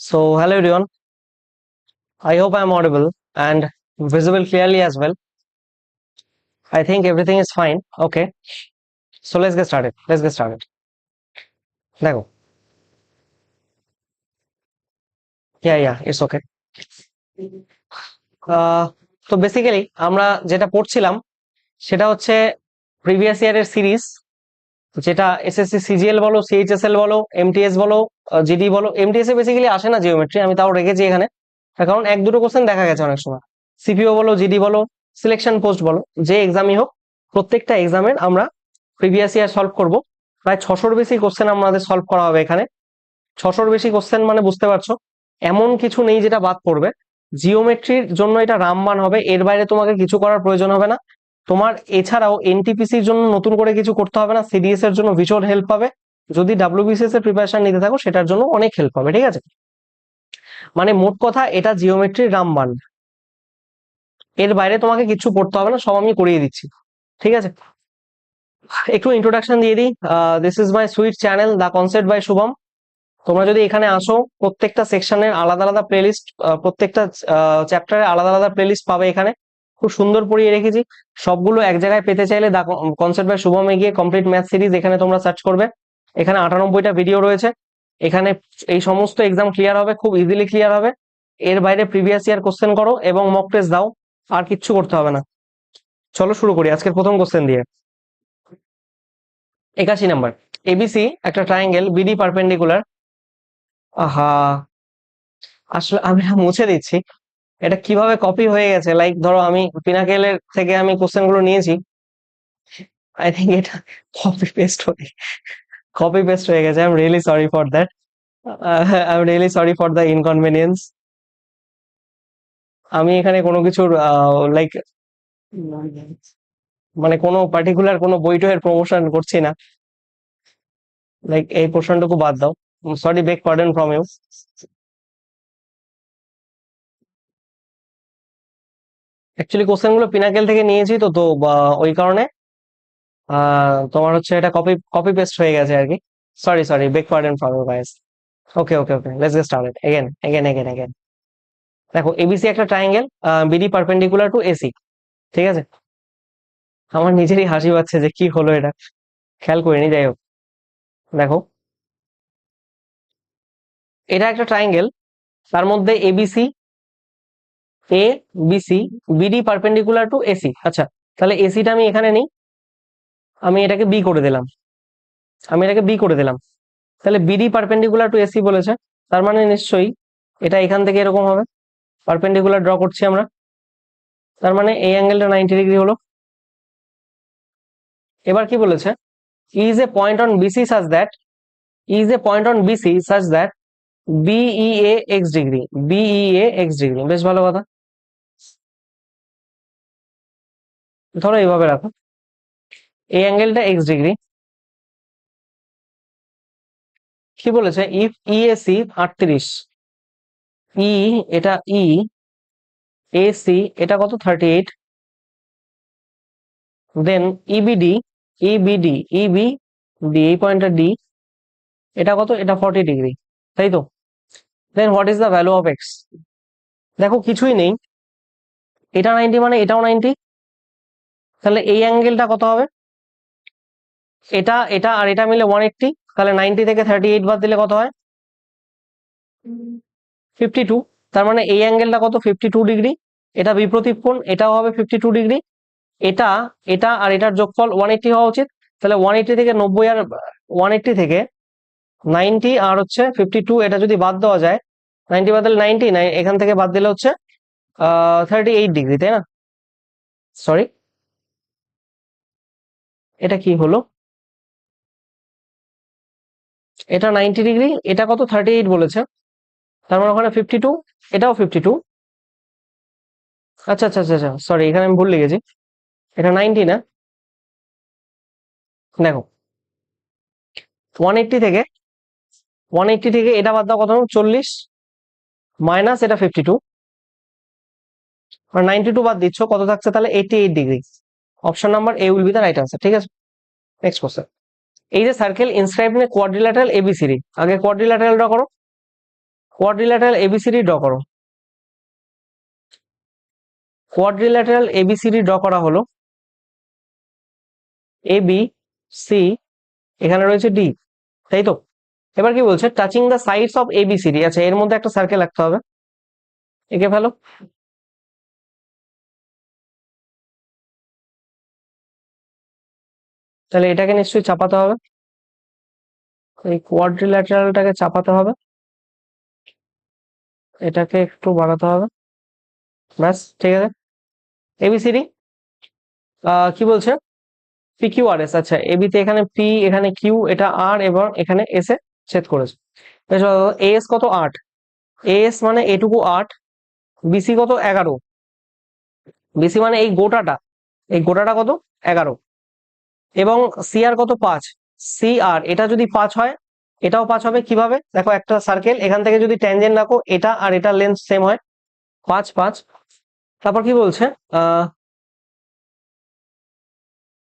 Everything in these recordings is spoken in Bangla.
So, hello everyone. I hope I am audible and visible clearly as well. I think everything is fine. Okay. So, let's get started. Let's get started. দেখো yeah yeah it's okay আহ, তো বেসিক্যালি আমরা যেটা পড়ছিলাম সেটা হচ্ছে প্রিভিয়াস ইয়ারের সিরিজ যেটা এসএসসি সিজিএল বলো সিএইচএসএল বলো এমটিএস বলো জিডি বলো এমটিএস এ বেসিক্যালি আসে না জিওমেট্রি আমি তাও রেখেছি এখানে। কারণ এক দুটো কোশ্চেন দেখা গেছে অনেক সময়। সিপিও বলো জিডি বলো সিলেকশন পোস্ট বলো, যে এক্সামই হোক, প্রত্যেকটা এক্সামের আমরা প্রিভিয়াস ইয়ার সলভ করব। প্রায় ছশোর বেশি কোশ্চেন আমাদের সলভ করা হবে এখানে। ছশোর বেশি কোশ্চেন মানে বুঝতে পারছ, এমন কিছু নেই যেটা বাদ পড়বে। জিওমেট্রির জন্য এটা রামবান হবে, এর বাইরে তোমাকে কিছু করার প্রয়োজন হবে না। তোমার এছাড়াও এনটিপিসির জন্য নতুন করে কিছু করতে হবে না সিডিএস এর জন্য ভীষণ হেল্প পাবে। যদি ডাব্লিউবিসিএস এর প্রিপারেশন নিতে থাকো, সেটার জন্য অনেক হেল্প পাবে, ঠিক আছে? মানে মোট কথা, এটা জিওমেট্রির রামবান এর বাইরে তোমাকে কিছু পড়তে হবে না, সব আমি করিয়ে দিচ্ছি, ঠিক আছে? একটু ইন্ট্রোডাকশন দিয়ে দিই। This is my sweet channel the concept by Shubham তোমরা যদি এখানে আসো, প্রত্যেকটা সেকশনের আলাদা আলাদা প্লেলিস্ট প্রত্যেকটা চ্যাপ্টারে আলাদা আলাদা প্লেলিস্ট পাবে এখানে। খুব সুন্দর পড়িয়ে রেখেছি। সবগুলো এক জায়গায় পেতে চাইলে দা কনসেপ্ট বাই শুভমে গিয়ে কমপ্লিট ম্যাথ সিরিজ এখানে তোমরা সার্চ করবে। এখানে আটানব্বইটা ভিডিও রয়েছে। এখানে এই সমস্ত এক্সাম ক্লিয়ার হবে, খুব ইজিলি ক্লিয়ার হবে। এর বাইরে প্রিভিয়াস ইয়ার কোশ্চেন করো এবং মক টেস্ট দাও, আর কিচ্ছু করতে হবে না। চলো শুরু করি আজকের প্রথম কোশ্চেন দিয়ে। একাশি নাম্বার এবিসি একটা ট্রায়াঙ্গেল বিডি পারপেন্ডিকুলার আহা, আসলে আমি মুছে দিচ্ছি। এটা কীভাবে কপি হয়ে গেছে? লাইক ধরো আমি পিনাকেলের থেকে আমি কোশ্চেনগুলো নিয়েছি। আই থিঙ্ক এটা কপি পেস্ট হয়ে কপি পেস্ট হয়ে গেছে। I am really sorry for that I am really sorry for the inconvenience আমি এখানে কোনো কিছুর লাইক মানে কোনো পার্টিকুলার কোনো বইটয়ের প্রমোশন করছি না। লাইক এই পোর্শনটুকু বাদ দাও। Sorry back pardon from you actually কোশ্চেনগুলো পিনাকেল থেকে নিয়েছি তো তো ওই কারণে তোমার হচ্ছে এটা কপি কপি পেস্ট হয়ে গেছে আর কি। Sorry sorry back from you guys okay okay okay let's get started again again again again দেখো এবিসি একটা triangle BD perpendicular to AC ঠিক আছে? আমার নিজেরই হাসি পাচ্ছে যে কি হলো এটা। খেয়াল করিনি, যাই হোক। দেখো। এটা একটা ট্রায়াঙ্গেল তার মধ্যে ABC A BC BD perpendicular to AC আচ্ছা তাহলে এসিটা আমি এখানে নেই। আমি এটাকে বি করে দিলাম। আমি এটাকে বি করে দিলাম। তাহলে বিডি পারপেন্ডিকুলার টু এসি বলেছে। তার মানে নিশ্চয়ই এটা এখান থেকে এরকম হবে। পারপেন্ডিকুলার ড্র করছি আমরা। তার মানে এই অ্যাঙ্গেলটা নাইনটি ডিগ্রি হলো। এবার কি বলেছে? Is a point on BC such that is a point on BC such that BEA x degree BEA x degree বেশ ভালো কথা। ধরো এইভাবে রাখো। এই অ্যাঙ্গেলটা এক্স ডিগ্রি কি বলেছে? ইফ ইএসি আটত্রিশ ই এটা ই এসি এটা কত? Thirty eight then EBD EBD EB D এই পয়েন্টটা ডি এটা কত? এটা ফর্টি ডিগ্রি তাই তো? Then what is the value of x দেখো, কিছুই নেই। এটা নাইনটি মানে এটাও নাইনটি তাহলে এই অ্যাঙ্গেলটা কত হবে? এটা এটা আর এটা মিলে ওয়ান এইটটি তাহলে নাইনটি থেকে থার্টি এইট বাদ দিলে কত হয়? ফিফটি টু তার মানে এই অ্যাঙ্গেলটা কত? ফিফটি টু ডিগ্রি এটা বিপ্রতীপ কোণ, এটাও হবে ফিফটি টু ডিগ্রি এটা এটা আর এটার যোগফল ওয়ান এইটটি হওয়া উচিত, তাহলে ওয়ান এইটটি থেকে নব্বই আর ওয়ান এইটটি থেকে নাইনটি আর হচ্ছে ফিফটি টু এটা যদি বাদ দেওয়া যায় নাইনটি বাদ দিলে নাইনটি এখান থেকে বাদ দিলে হচ্ছে থার্টি এইট ডিগ্রি তাই না? সরি এটা কি হলো? এটা নাইনটি ডিগ্রি এটা কত? থার্টি এইট বলেছে। তার মানে ওখানে ফিফটি টু এটাও ফিফটি টু আচ্ছা আচ্ছা আচ্ছা আচ্ছা সরি এখানে আমি ভুল লেগেছি এটা নাইনটি না? দেখো ওয়ান এইটটি থেকে ওয়ান এইটটি থেকে এটা বাদ দাও কত? চল্লিশ মাইনাস এটা ফিফটি টু নাইনটি টু বাদ দিচ্ছ, কত থাকছে? তাহলে eighty eight degree option number A will be the right answer ঠিক আছে? নেক্সট কোশ্চেন এই যে circle inscribe in quadrilateral ABCD আগে কোয়াড্রিল্যাটারাল ড্র করো। কোয়াড্রিল্যাটারাল এবিসিডি ড্র করো। কোয়াড্রিল্যাটারাল এবিসিডি ড্র করা হলো। এ বি সি এখানে রয়েছে ডি তাই তো? এবার কি বলছে? Touching the sides of ABCD আচ্ছা এর মধ্যে একটা সার্কেল রাখতে হবে। এঁকে ফেলো। তাহলে এটাকে নিশ্চয়ই চাপাতে হবে। এই কোয়াড্রিল্যাটারালটাকে চাপাতে হবে। এটাকে একটু বাড়াতে হবে। ব্যাস, ঠিক আছে। এবিসিডি কি বলছে? পি কিউ আর এস আচ্ছা এবিতে এখানে পি এখানে কিউ এটা আর এবং এখানে এস এ ছেদ করেছে। এস কত আট? এস মানে এটুকু আট বিসি কত এগারো? বিসি মানে এই গোটাটা এই গোটাটা কত? এগারো। এবং সি আর কত? পাঁচ। সি আর, এটা যদি পাঁচ হয়, এটাও পাঁচ হবে কীভাবে? দেখো একটা সার্কেল এখান থেকে যদি ট্যানজেন্ট রাখো, এটা আর এটা লেন্থ সেম হয়। পাঁচ পাঁচ। তারপর কি বলছে?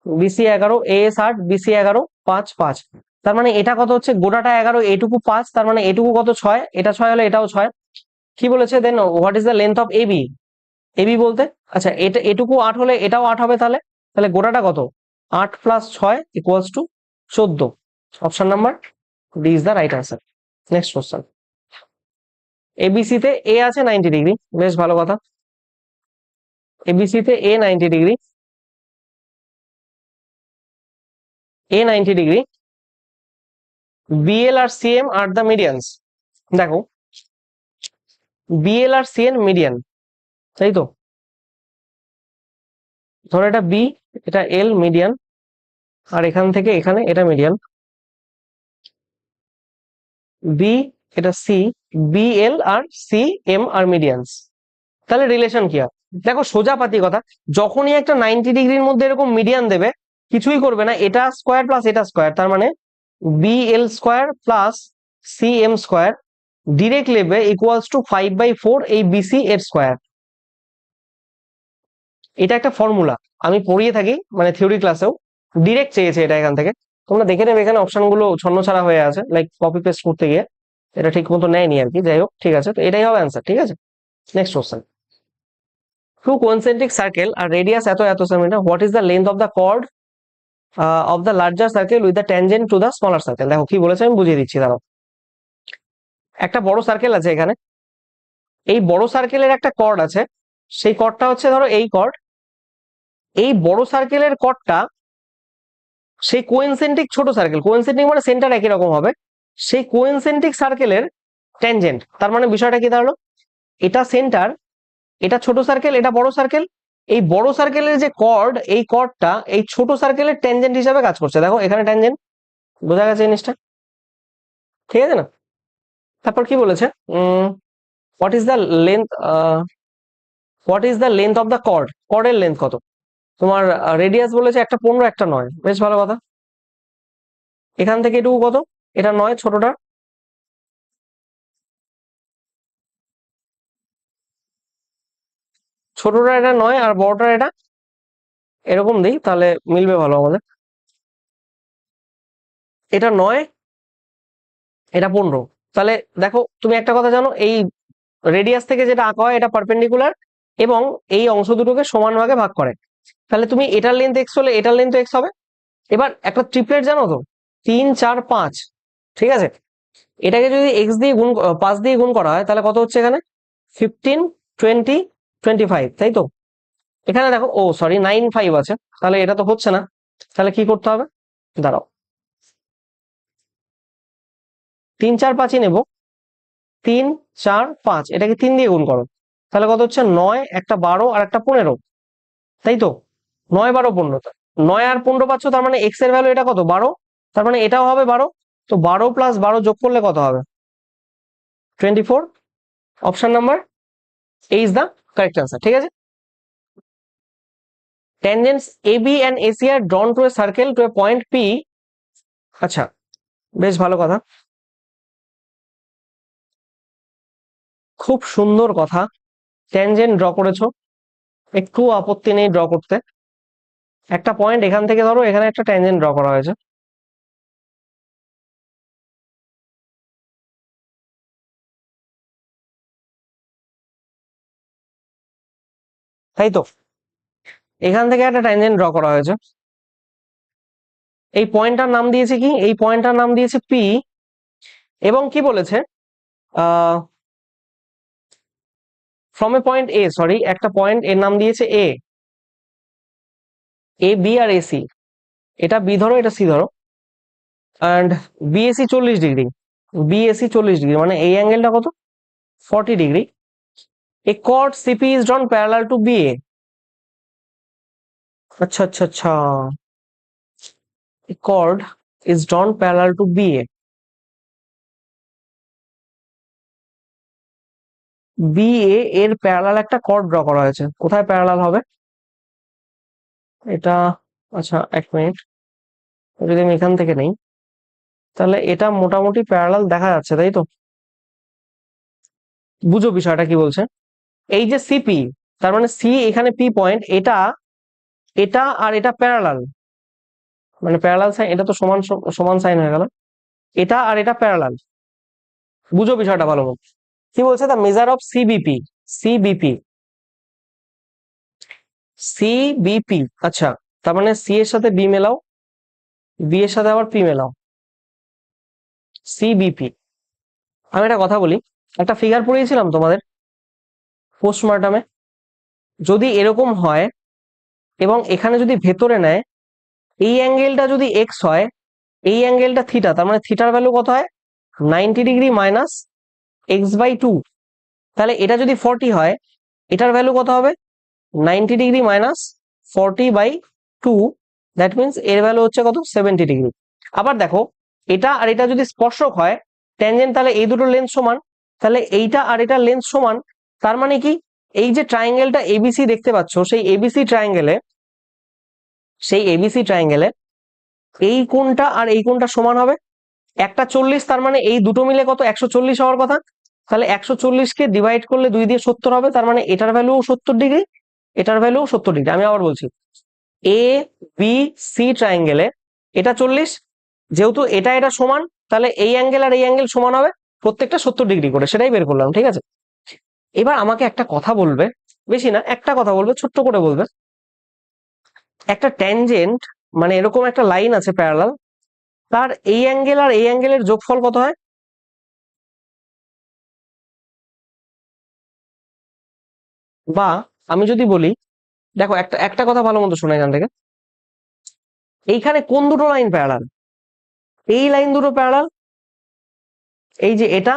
বিসি এগারো এস আট বিসি এগারো, পাঁচ পাঁচ। তার মানে এটা কত হচ্ছে? গোটাটা এগারো, এটুকু পাঁচ, তার মানে এটুকু কত? ছয়। এটা ছয় হলে এটাও ছয়। কি বলেছে? Then what is the length of AB AB বলতে? আচ্ছা এটা, এটুকু আট হলে এটাও আট হবে তাহলে? তাহলে গোটাটা কত? আট প্লাস ছয় ইকুয়ালস টু চোদ্দ। Option number D is the right answer next question ABC তে এ আছে নাইনটি ডিগ্রি বেশ ভালো কথা। এবিসি তে A ninety degree A ninety degree BL R CM আর দ্য মিডিয়ানস দেখো। বিএল আর সিএন মিডিয়ান তাই তো? ধরো এটা বি এটা এল মিডিয়ান আর এখান থেকে এখানে এটা মিডিয়ান বি এটা সি বি এল আর সি এম আর মিডিয়ানস তাহলে রিলেশন কি হয় দেখো সোজা পাতি কথা, যখনই একটা নাইনটি ডিগ্রির মধ্যে এরকম মিডিয়ান দেবে, কিছুই করবে না, এটা স্কোয়ার প্লাস এটা স্কোয়ার তার মানে B L square plus C M square direct লেবে equals to five by four এই বিসি এর স্কোয়ার এটা একটা ফর্মুলা আমি পড়িয়ে থাকি মানে থিওরি ক্লাসেও ডিরেক্ট চেয়েছে এটা এখান থেকে। তোমরা দেখে নেবে এখানে অপশনগুলো ছন্ন ছাড়া হয়ে আছে লাইক কপি পেস্ট করতে গিয়ে। এটা ঠিক মতো নেয়নি আর কি, যাই হোক, ঠিক আছে। তো এটাই হবে অ্যান্সার ঠিক আছে? Next question two concentric circle আর রেডিয়াস এত এত centimetre what is the length of the chord of the larger circle with the tangent to the smaller circle দেখো, কি বলেছে আমি বুঝিয়ে দিচ্ছি, দাঁড়াও। একটা বড় সার্কেল আছে এখানে। এই বড় সার্কেলের একটা কর্ড আছে, সেই কর্ডটা হচ্ছে ধরো এই কর্ড এই বড় সার্কেলের কর্ডটা সেই কোয়েনসেন্ট্রিক ছোট সার্কেল কোয়েনসেন্ট্রিক মানে সেন্টার একই রকম হবে, সেই কোয়েনসেন্ট্রিক সার্কেলের ট্যানজেন্ট তার মানে বিষয়টা কি দাঁড়াল? এটা সেন্টার এটা ছোট সার্কেল এটা বড় সার্কেল এই বড় সার্কেলের যে কর্ড এই কর্ডটা এই ছোট সার্কেলের ট্যানজেন্ট হিসাবে কাজ করছে। দেখো, এখানে ট্যানজেন্ট বোঝা গেছে জিনিসটা? ঠিক আছে না? তারপর কি বলেছে? What is the length what is the length of the chord কর্ডের length কত? তোমার রেডিয়াস বলেছে একটা পনেরো, একটা নয়। বেশ ভালো কথা। এখান থেকে এটুকু কত? এটা নয়, ছোটটা। ছোটটা এটা নয় আর বড়টা এটা এরকম দিই, তাহলে মিলবে ভালো আমাদের। এটা নয়, এটা পনেরো। তাহলে দেখো, তুমি একটা কথা জানো, এই রেডিয়াস থেকে যেটা আঁকা হয় এটা পারপেন্ডিকুলার এবং এই অংশ দুটোকে সমান ভাগে ভাগ করে। তাহলে তুমি এটার লেন্থ এক্স হলে এটার লেন্থ এক্স হবে? এবার একটা ট্রিপলেট জানো তো? তিন, চার, পাঁচ। ঠিক আছে? এটাকে যদি এক্স দিয়ে গুণ পাঁচ দিয়ে গুণ করা হয়, তাহলে কত হচ্ছে এখানে? ফিফটিন টোয়েন্টি টোয়েন্টি ফাইভ তাই তো? এখানে দেখো, ও সরি নাইন ফাইভ আছে। তাহলে এটা তো হচ্ছে না। তাহলে কি করতে হবে? দাঁড়াও। তিন, চার, পাঁচই নেব। তিন, চার, পাঁচ, এটাকে তিন দিয়ে গুণ করো। তাহলে কত হচ্ছে? নয়, একটা বারো আর একটা পনেরো। তাই তো নয় বারো পনেরো নয় আর পনেরো পাচ্ছ, তার মানে এক্সের ভ্যালু এটা কত? বারো। তার মানে এটাও হবে বারো। তো বারো প্লাস বারো যোগ করলে কত হবে? Twenty four option number is the correct answer ঠিক আছে? Tangents AB and AC R drawn to a circle to a point P আচ্ছা বেশ ভালো কথা। খুব সুন্দর কথা। ট্যানজেন্ট ড্র করেছ। একটু আপত্তি নেই ড্র করতে। একটা পয়েন্ট এখান থেকে ধরো, এখানে একটা ট্যানজেন্ট ড্র করা হয়েছে। তাই তো? এখান থেকে একটা ট্যানজেন্ট ড্র করা হয়েছে। এই পয়েন্টটার নাম দিয়েছে কি? এই পয়েন্টটার নাম দিয়েছে পি এবং কি বলেছে? আহ from a point A sorry একটা পয়েন্ট এর নাম দিয়েছে এ এ বি আর এসি এটা বি ধরো, এটা সি ধরো। অ্যান্ড বিএসি চল্লিশ ডিগ্রি। বিএসি চল্লিশ ডিগ্রি মানে এই অ্যাঙ্গেলটা কত? Forty degree. A chord CP is drawn parallel to BA আচ্ছা আচ্ছা আচ্ছা। A chord is drawn parallel to BA. BA এর প্যারালাল একটা কর্ড ড্র করা হয়েছে। কোথায় প্যারালাল হবে? এটা আচ্ছা এক মিনিট যদি আমি এখান থেকে নেই, তাহলে এটা মোটামুটি প্যারালাল দেখা যাচ্ছে, তাই তো? বুঝো বিষয়টা কি বলছে? এই যে সিপি তার মানে সি এখানে পি পয়েন্ট এটা এটা আর এটা প্যারালাল মানে প্যারালাল সাইন এটা তো সমান সমান সাইন হয়ে গেল। এটা আর এটা প্যারালাল বুঝো বিষয়টা ভালো মতো। কি বলছে the measure of CBP CBP CBP আচ্ছা তার মানে সি এর সাথে বি মেলাও বি এর সাথে আবার পি মেলাও সিবিপি আমি একটা কথা বলি, একটা ফিগার পড়িয়েছিলাম তোমাদের পোস্টমার্টামে যদি এরকম হয়, এবং এখানে যদি ভেতরে নেয়, এই অ্যাঙ্গেলটা যদি এক্স হয়, এই অ্যাঙ্গেলটা থিটা তার মানে থিটার ভ্যালু কত হয়? Ninety degree minus x by two তাহলে এটা যদি ফর্টি হয়, এটার ভ্যালু কত হবে? Ninety degree minus forty by two that means এর ভ্যালু হচ্ছে কত? সেভেন্টি ডিগ্রি আবার দেখো, এটা আর এটা যদি স্পর্শক হয় ট্যানজেন্ট তাহলে এই দুটো লেন্থ সমান, তাহলে এইটা আর এটা লেন্থ সমান, তার মানে কি? এই যে ট্রায়াঙ্গেলটা এবিসি দেখতে পাচ্ছ, সেই এবিসি ট্রায়াঙ্গেলে সেই এবিসি ট্রায়াঙ্গেলে এই কোণটা আর এই কোণটা সমান হবে। একটা চল্লিশ, তার মানে এই দুটো মিলে কত? একশো চল্লিশ হওয়ার কথা। তাহলে একশো চল্লিশকে ডিভাইড করলে দুই দিয়ে সত্তর হবে, তার মানে এটার ভ্যালু সত্তর ডিগ্রি এটার ভ্যালু সত্তর ডিগ্রি আমি আবার বলছি এ বি সি ট্রায়াঙ্গেলে এটা চল্লিশ, যেহেতু এটা এটা সমান, তাহলে এই অ্যাঙ্গেল আর এই অ্যাঙ্গেল সমান হবে, প্রত্যেকটা সত্তর ডিগ্রি করে, সেটাই বের করলাম, ঠিক আছে? এবার আমাকে একটা কথা বলবে, বেশি না, একটা কথা বলবে, ছোট্ট করে বলবে। একটা ট্যানজেন্ট মানে এরকম একটা লাইন আছে প্যারালাল তার এই অ্যাঙ্গেল আর এই অ্যাঙ্গেলের যোগফল কত হয়? বা আমি যদি বলি, দেখো একটা একটা কথা ভালো মতো শোনা এখান থেকে। এইখানে কোন দুটো লাইন প্যারাল এই লাইন দুটো প্যারাল এই যে এটা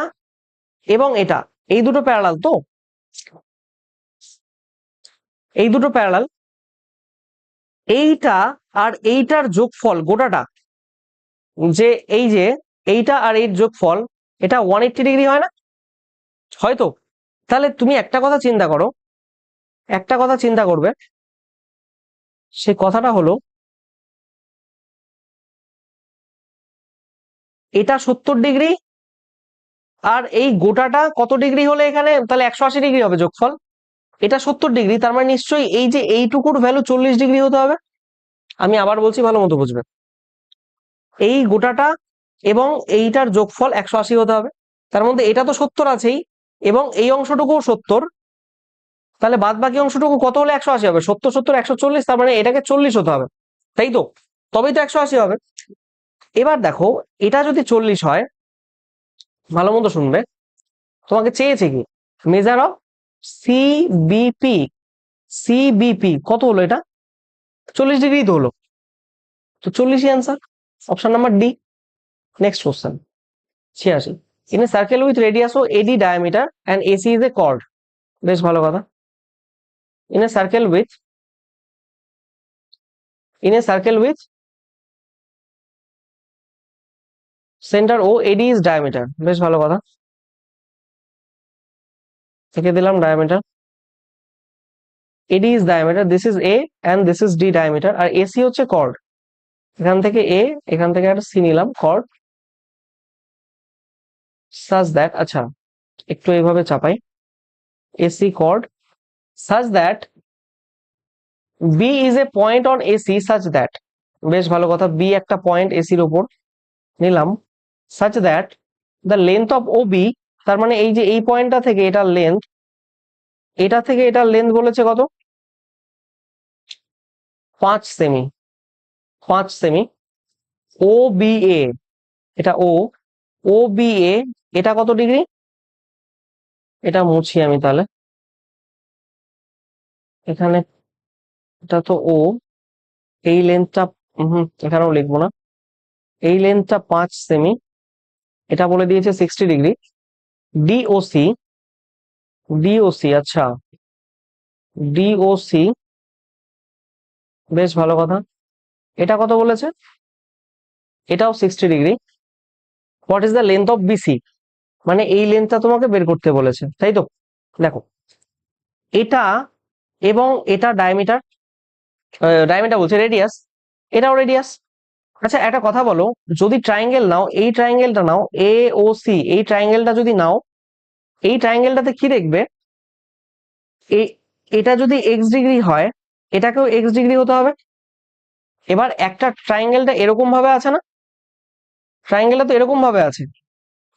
এবং এটা, এই দুটো প্যারাল তো? এই দুটো প্যারালাল এইটা আর এইটার যোগফল গোটাটা, যে এই যে এইটা আর এই যোগফল, এটা ওয়ান এইট্টি ডিগ্রি হয় না? হয়তো? তাহলে তুমি একটা কথা চিন্তা করো একটা কথা চিন্তা করবে। সে কথাটা হলো, এটা সত্তর ডিগ্রি আর এই গোটাটা কত ডিগ্রি হলে এখানে? তাহলে একশো আশি ডিগ্রি হবে যোগফল। এটা সত্তর ডিগ্রি, তার মানে নিশ্চয়ই এই যে এইটুকুর ভ্যালু চল্লিশ ডিগ্রি হতে হবে। আমি আবার বলছি ভালো মতো বুঝবে। এই গোটাটা এবং এইটার যোগফল একশো আশি হতে হবে। তার মধ্যে এটা তো সত্তর আছেই এবং এই অংশটুকুও সত্তর। তাহলে বাদ বাকি অংশটুকু কত হলে একশো আশি হবে? সত্তর সত্তর, একশো চল্লিশ, তার মানে এটাকে চল্লিশ হতে হবে। তাই তো? তবেই তো একশো আশি হবে। এবার দেখো, এটা যদি চল্লিশ হয়, ভালো মতো শুনবে। তোমাকে চেয়েছে কি? মেজার অফ সিবিপি সিবিপি কত হলো এটা? চল্লিশ ডিগ্রি তো হলো। তো চল্লিশই answer option number D next question ছিয়াশি। In a circle with radius O AD diameter and AC is a chord বেশ ভালো কথা। In a circle with in a circle with center O AD is diameter বেশ ভালো কথা। থেকে দিলাম diameter AD is diameter this is A and this is D diameter R AC হচ্ছে কর্ড এখান থেকে এ এখান থেকে একটা সি নিলাম কর্ড সাজ দ্যাট আচ্ছা একটু এইভাবে চাপাই। AC chord such that B is a point on AC such that বেশ ভালো কথা বি একটা পয়েন্ট এসির ওপর নিলাম such that the length of O B তার মানে এই যে এই পয়েন্টটা থেকে এটার লেন্থ এটা থেকে এটার লেন্থ বলেছে কত? পাঁচ সেমি পাঁচ সেমি ও এটা ও এ এটা কত ডিগ্রি এটা মুছি আমি তাহলে। এখানে এটা তো ও এই লেন্থটা হুম, এখানেও লিখব না। এই লেন্থটা পাঁচ সেমি এটা বলে দিয়েছে সিক্সটি ডিগ্রি ডিওসি ডিওসি আচ্ছা। ডিওসি বেশ ভালো কথা। এটা কত বলেছে? এটাও sixty degree what is the length of BC মানে এই লেন্থটা তোমাকে বের করতে বলেছে, তাই তো? দেখো, এটা এবং এটা ডায়ামিটার ডায়ামিটার বলছে রেডিয়াস এটাও রেডিয়াস আচ্ছা একটা কথা বলো, যদি ট্রায়াঙ্গেল নাও, এই ট্রায়াঙ্গেলটা নাও এ ও সি এই ট্রায়াঙ্গেলটা যদি নাও, এই ট্রায়াঙ্গেলটাতে কি দেখবে? এটা যদি এক্স ডিগ্রি হয়, এটাকেও এক্স ডিগ্রি হতে হবে। এবার একটা ট্রায়াঙ্গেলটা এরকম ভাবে আছে না? ট্রায়াঙ্গেলটা তো এরকম ভাবে আছে।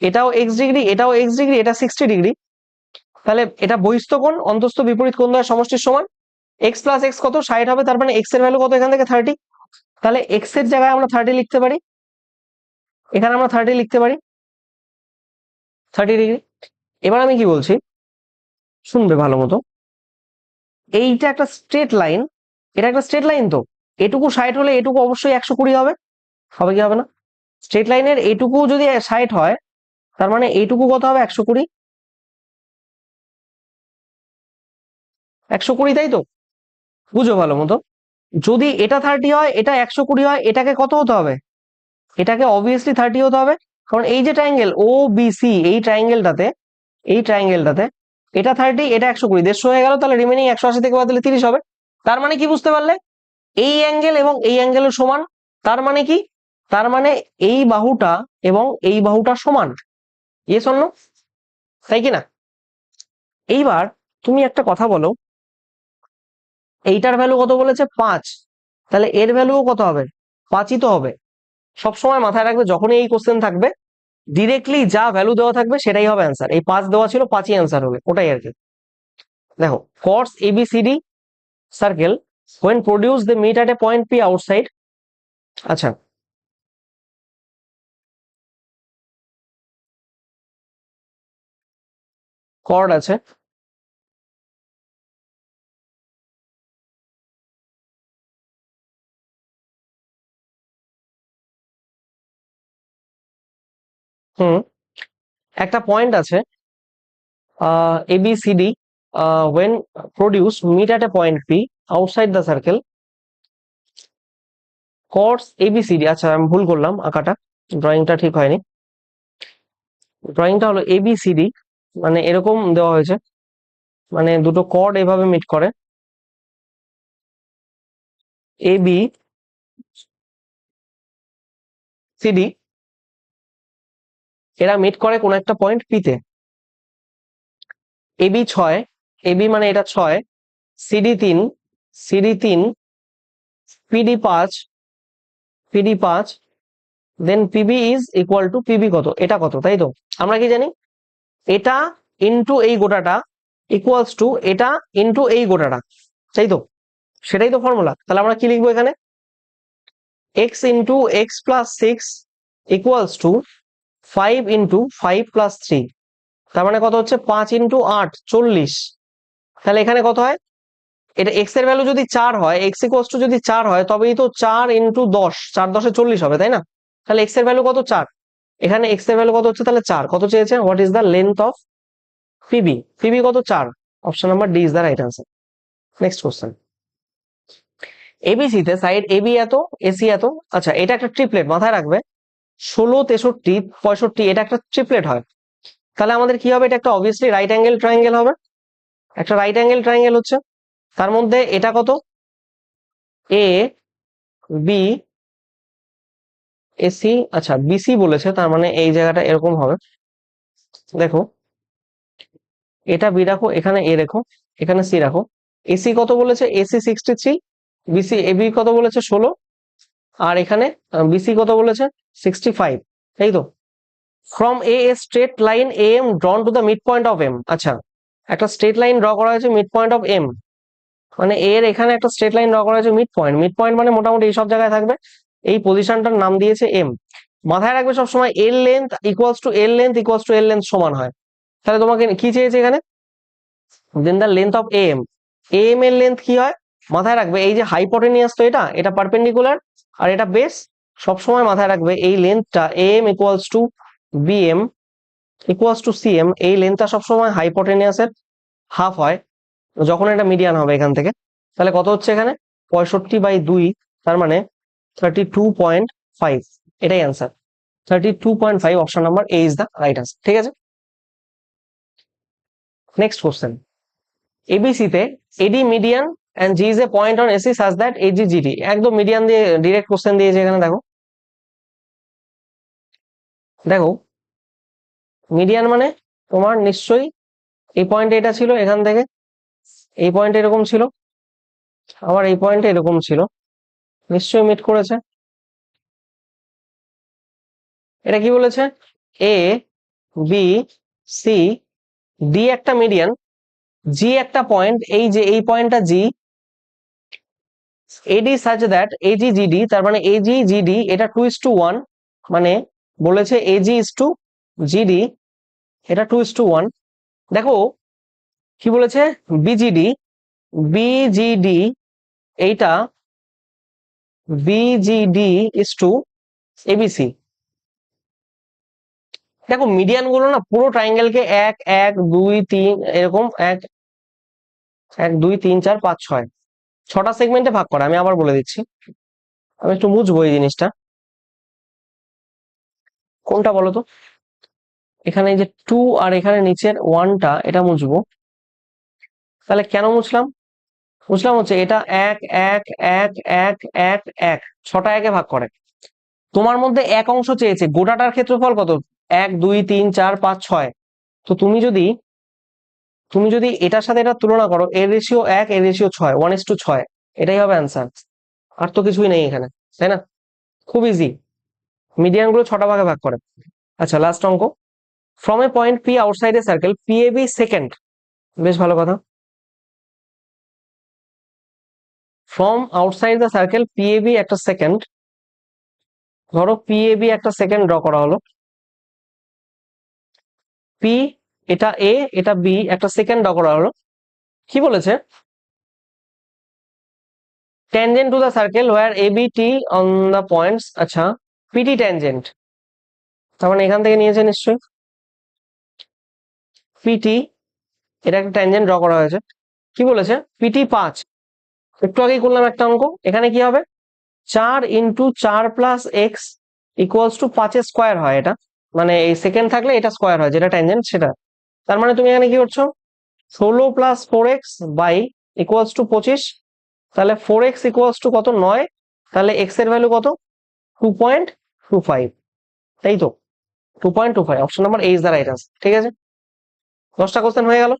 এটাও এক্স ডিগ্রি এটাও এক্স ডিগ্রি এটা সিক্সটি ডিগ্রি তাহলে এটা বহিস্থ কোণ, অন্তস্থ বিপরীত কোণ দ্বয়ের সমষ্টির সমান। এক্স প্লাস এক্স কত? ষাট হবে, তার মানে এক্সের ভ্যালু কত এখান থেকে? থার্টি তাহলে এক্সের জায়গায় আমরা থার্টি লিখতে পারি। এখানে আমরা থার্টি লিখতে পারি। থার্টি ডিগ্রি এবার আমি কি বলছি? শুনবে ভালো মতো। এইটা একটা স্ট্রেট লাইন এটা একটা স্ট্রেট লাইন তো। এটুকু ষাট হলে এটুকু অবশ্যই একশো কুড়ি হবে। হবে কি হবে না? স্ট্রেট লাইনের এইটুকু যদি ষাট হয়, তার মানে এইটুকু কত হবে? একশো কুড়ি। একশো কুড়ি তাই তো? বুঝো ভালো মতো। যদি এটা থার্টি হয়, এটা একশো কুড়ি হয়, এটাকে কত হতে হবে? এটাকে অবভিয়াসলি থার্টি হতে হবে। কারণ এই যে ট্রায়াঙ্গেল ও বি সি এই ট্রায়াঙ্গেলটাতে এই ট্রায়াঙ্গেলটাতে এটা থার্টি এটা একশো কুড়ি। দেড়শো হয়ে গেল, তাহলে রিমেনিং একশো আশি থেকে বাদ তিরিশ হবে। তার মানে কি বুঝতে পারলে? এই অ্যাঙ্গেল এবং এই অ্যাঙ্গেলের সমান। তার মানে কি? তার মানে এই বাহুটা এবং এই বাহুটা সমান। ইয়ে অন্য তাই কি না? এইবার তুমি একটা কথা বলো। এইটার ভ্যালু কত বলেছে? পাঁচ। তাহলে এর ভ্যালুও কত হবে? পাঁচই তো হবে। সবসময় মাথায় রাখবে, যখনই এই কোশ্চেন থাকবে ডিরেক্টলি যা ভ্যালু দেওয়া থাকবে, সেটাই হবে অ্যান্সার এই পাঁচ দেওয়া ছিল, পাঁচই অ্যান্সার হবে, ওটাই আর কি। দেখো chords ABCD circle when produce the meet at a point P outside আচ্ছা। কর্ড আছে। হুম। একটা পয়েন্ট আছে ABCD when produced, meet at a point p, outside the circle, chords ABCD আচ্ছা আমি ভুল করলাম আঁকাটা ড্রয়িংটা ঠিক হয়নি। ড্রয়িংটা হলো এবিসিডি মানে এরকম দেওয়া হয়েছে মানে দুটো কর্ড এভাবে মিট করে। এবি সিডি এরা মিট করে কোন একটা পয়েন্ট পিতে এবি ছয় এবি মানে এটা ছয় সিডি তিন সিডি তিন পিডি পাঁচ পিডি পাঁচ then PB is equal to PB কত? এটা কত, তাই তো? আমরা কি জানি? এটা ইনটু এই গোটাটা ইকুয়ালস টু এটা ইনটু এই গোটাটা, তাই তো? সেটাই তো ফর্মুলা তাহলে আমরা কি লিখব এখানে? X into x plus six equals to five into five plus three তার মানে কত হচ্ছে? পাঁচ ইন্টু আট, চল্লিশ। তাহলে এখানে কত হয়? এটা এক্সের ভ্যালু যদি চার হয় এক্স ইকুয়ালস টু যদি চার হয়, তবেই তো চার ইন্টু দশ, চার দশে চল্লিশ হবে, তাই না? তাহলে এক্সের ভ্যালু কত? চার। এখানে এক্সের ভ্যালু কত হচ্ছে? তাহলে চার। কত চেয়েছে? What is the length of PB PB কত? চার। Option number D is the right answer next question ABC তে সাইড এবি এত এসি এত। আচ্ছা এটা একটা ট্রিপলেট মাথায় রাখবে। ষোলো, তেষট্টি, পঁয়ষট্টি, এটা একটা ট্রিপলেট হয়। তাহলে আমাদের কি হবে? এটা একটা অবভিয়াসলি রাইট অ্যাঙ্গেল ট্রায়াঙ্গেল হবে। একটা রাইট অ্যাঙ্গেল ট্রায়াঙ্গেল হচ্ছে, তার মধ্যে এটা কত? এ বি এসি আচ্ছা বিসি বলেছে, তার মানে এই জায়গাটা এরকম হবে। দেখো, এটা বি রাখো, এখানে এ রেখো, এখানে সি রাখো। এসি কত বলেছে? AC sixty three BC AB কত বলেছে? ষোলো। আর এখানে বিসি কত বলেছে? সিক্সটি ফাইভ এই তো। From A straight line A M drawn to the mid point of M আচ্ছা একটা স্ট্রেট লাইন ড্র করা হয়েছে মিড পয়েন্ট অফ এম মানে এর এখানে একটা স্ট্রেট লাইন ড্র করা হয়েছে মিড পয়েন্ট মিড পয়েন্ট মানে মোটামুটি এই সব জায়গায় থাকবে। এই পজিশনটার নাম দিয়েছে এম মাথায় রাখবে সবসময় এর লেন্থ ইকুয়ালস টু এর লেন্থ ইকুয়ালস টু এর লেন্থ সমান হয়। তাহলে তোমাকে কি চেয়েছে এখানে? Then the length of M A M এর লেন্থ কি হয়? মাথায় রাখবে, এই যে হাইপোটেনিয়াস তো এটা এটা পারপেন্ডিকুলার আর এটা বেস সবসময় মাথায় রাখবে এই লেন্থটা M equals to BM equals to CM এই লেন্থটা সবসময় হাইপোটেনিয়াসের হাফ হয়। যখন এটা মিডিয়ান হবে এখান থেকে, তাহলে কত হচ্ছে এখানে? পঁয়ষট্টি বাই দুই, তার মানে থার্টি টু পয়েন্ট ফাইভ এটাই answer thirty two point five option number A is the right answer ঠিক আছে? Next question এবিসিতে AD median and G is a point on AC such that AG GD একদম মিডিয়ান দিয়ে ডিরেক্ট কোশ্চেন দিয়েছে এখানে, দেখো। দেখো মিডিয়ান মানে তোমার নিশ্চয়ই এই পয়েন্টে এটা ছিল এখান থেকে। এই পয়েন্টে এরকম ছিল। আবার এই পয়েন্টে এরকম ছিল। নিশ্চয়ই মিট করেছে। এটা কি বলেছে? এ বি সি ডি একটা মিডিয়ান জি একটা পয়েন্ট এই যে, এই পয়েন্টটা G AD such that AG GD তার মানে এজি জিডি এটা টু ইস টু ওয়ান মানে বলেছে এজি ইস টু জিডি এটা টু ইস টু ওয়ান দেখো, কি বলেছে? বিজিডি বিজিডি এইটা বিজিডি ইস টু এবিসি দেখো মিডিয়ানগুলো না পুরো ট্রাইঙ্গেলকে এক এক, দুই, তিন, এরকম এক এক, দুই, তিন, চার, পাঁচ, ছয়। ছটা সেগমেন্টে ভাগ করা, আমি আবার বলে দিচ্ছি। আমি একটু বুঝব এই জিনিসটা। কোনটা বলো তো? এখানে যে টু আর এখানে নিচের ওয়ানটা এটা মুছবো। তাহলে কেন মুছলাম? বুঝলাম হচ্ছে এটা এক এক এক এক এক এক, ছটা একে ভাগ করে। তোমার মধ্যে এক অংশ চেয়েছে, গোটাটার ক্ষেত্রফল কত? এক, দুই, তিন, চার, পাঁচ, ছয়। তো তুমি যদি তুমি যদি এটার সাথে এটা তুলনা করো এর রেশিও এক এর রেশিও ছয় ওয়ান ইস টু ছয়, এটাই হবে অ্যান্সার আর তো কিছুই নেই এখানে, তাই না? খুব ইজি মিডিয়ানগুলো ছটা ভাগে ভাগ করে। আচ্ছা লাস্ট অঙ্ক। From a point P outside a circle P A B secant বেশ ভালো কথা। From outside the circle P A B একটা সেকেন্ড ধরো পি এ বি একটা সেকেন্ড ড্র করা হলো। পি এটা এ এটা বি একটা সেকেন্ড ড্র করা হলো। কি বলেছে? Tangent to the circle where ABT on the points আচ্ছা পিটি tangent তার মানে এখান থেকে নিয়েছে নিশ্চয়ই। পিটি এটা একটা ট্যানজেন্ট ড্র করা হয়েছে। কি বলেছে? পিটি পাঁচ। একটু আগেই করলাম একটা অঙ্ক। এখানে কি হবে? চার ইন্টু চার প্লাস এক্স ইকুয়ালস টু পাঁচের স্কোয়ার হয় এটা। মানে এই সেকেন্ড থাকলে এটা স্কোয়ার হয়, যেটা ট্যানজেন্ট সেটা। তার মানে তুমি এখানে কি করছ? ষোলো plus four x by equals to পঁচিশ। তাহলে ফোর এক্স ইকুয়ালস টু কত? নয়। তাহলে এক্সের ভ্যালু কত? টু পয়েন্ট টু ফাইভ তাই তো two point two five option number H the right answer ঠিক আছে? দশটা কোশ্চেন হয়ে গেল।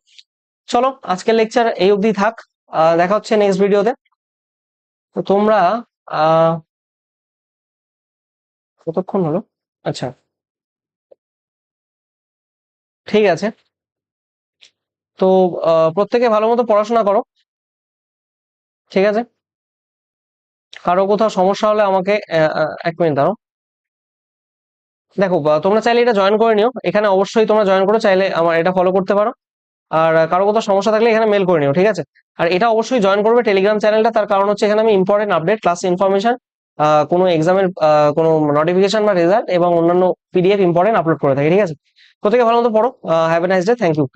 চলো, আজকের লেকচার এই অবধি থাক। দেখা হচ্ছে নেক্সট ভিডিওতে তো। তোমরা কতক্ষণ হলো? আচ্ছা। ঠিক আছে। তো প্রত্যেকে ভালো মতো পড়াশোনা করো। ঠিক আছে? কারও কোথাও সমস্যা হলে আমাকে এক মিনিট দাঁড়াও। দেখো তোমরা চাইলে এটা জয়েন করে নিও। এখানে অবশ্যই তোমরা জয়েন করো, চাইলে আমার এটা ফলো করতে পারো। আর কারও কোথাও সমস্যা থাকলে এখানে মেল করে নিও, ঠিক আছে? আর এটা অবশ্যই জয়েন করবে টেলিগ্রাম চ্যানেলটা তার কারণ হচ্ছে এখানে আমি ইম্পর্টেন্ট আপডেট ক্লাস ইনফরমেশন কোনো এক্সামের কোনো নোটিফিকেশন বা রেজাল্ট এবং অন্যান্য পিডিএফ ইম্পর্টেন্ট আপলোড করে থাকি, ঠিক আছে? প্রত্যেকে ভালো মতো পড়ো। Have a nice day thank you